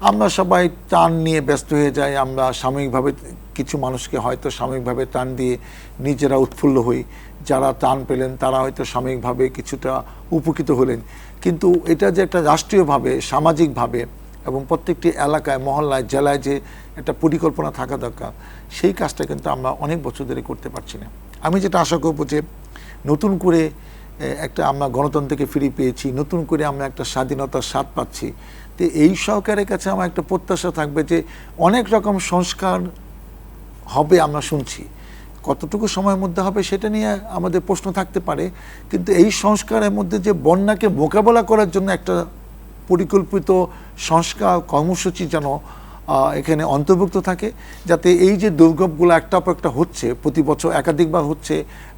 আমরা সবাই ত্রাণ নিয়ে ব্যস্ত হয়ে যাই, আমরা সাময়িকভাবে কিছু মানুষকে হয়তো সাময়িকভাবে ত্রাণ দিয়ে নিজেরা উৎফুল্ল হই। যারা ত্রাণ পেলেন, তারা হয়তো সাময়িকভাবে কিছুটা উপকৃত হলেন। কিন্তু এটা যে একটা রাষ্ট্রীয়ভাবে, সামাজিকভাবে এবং প্রত্যেকটি এলাকায়, মহল্লায়, জেলায় যে একটা পরিকল্পনা থাকা দরকার, সেই কাজটা কিন্তু আমরা অনেক বছর ধরে করতে পারছি না। আমি যেটা আশা করব যে নতুন করে একটা আমরা গণতন্ত্রকে ফিরে পেয়েছি, নতুন করে আমরা একটা স্বাধীনতার স্বাদ পাচ্ছি। তো এই সরকারের কাছে আমার একটা প্রত্যাশা থাকবে যে অনেক রকম সংস্কার হবে আমরা শুনছি। কতটুকু সময়ের মধ্যে হবে সেটা নিয়ে আমাদের প্রশ্ন থাকতে পারে, কিন্তু এই সংস্কারের মধ্যে যে বন্যাকে মোকাবেলা করার জন্য একটা পরিকল্পিত সংস্কার কর্মসূচি যেন এখানে অন্তর্ভুক্ত থাকে যাতে এই যে দুর্গমগুলো একটা পর একটা হচ্ছে, প্রতি বছর একাধিকবার হচ্ছে,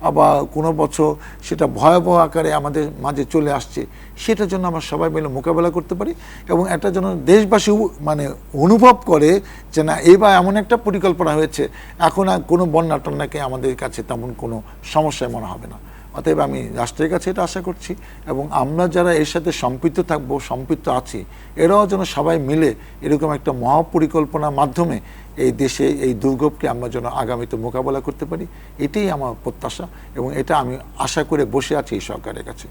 আবার কোনো বছর সেটা ভয়াবহ আকারে আমাদের মাঝে চলে আসছে, সেটার জন্য আমরা সবাই মিলে মোকাবেলা করতে পারি এবং এটা যেন দেশবাসী মানে অনুভব করে যে না, এবার এমন একটা পরিকল্পনা হয়েছে, এখন আর কোনো বন্যা টন্যাকে আমাদের কাছে তেমন কোনো সমস্যায় মনে হবে না। অতএব আমি রাষ্ট্রের কাছে এটা আশা করছি এবং আমরা যারা এর সাথে সম্পৃক্ত থাকব, সম্পৃক্ত আছি, এরাও যেন সবাই মিলে এরকম একটা মহাপরিকল্পনার মাধ্যমে এই দেশে এই দুর্গপকে আমরা যেন আগামীতে মোকাবেলা করতে পারি, এটাই আমার প্রত্যাশা এবং এটা আমি আশা করে বসে আছি এই সরকারের কাছে।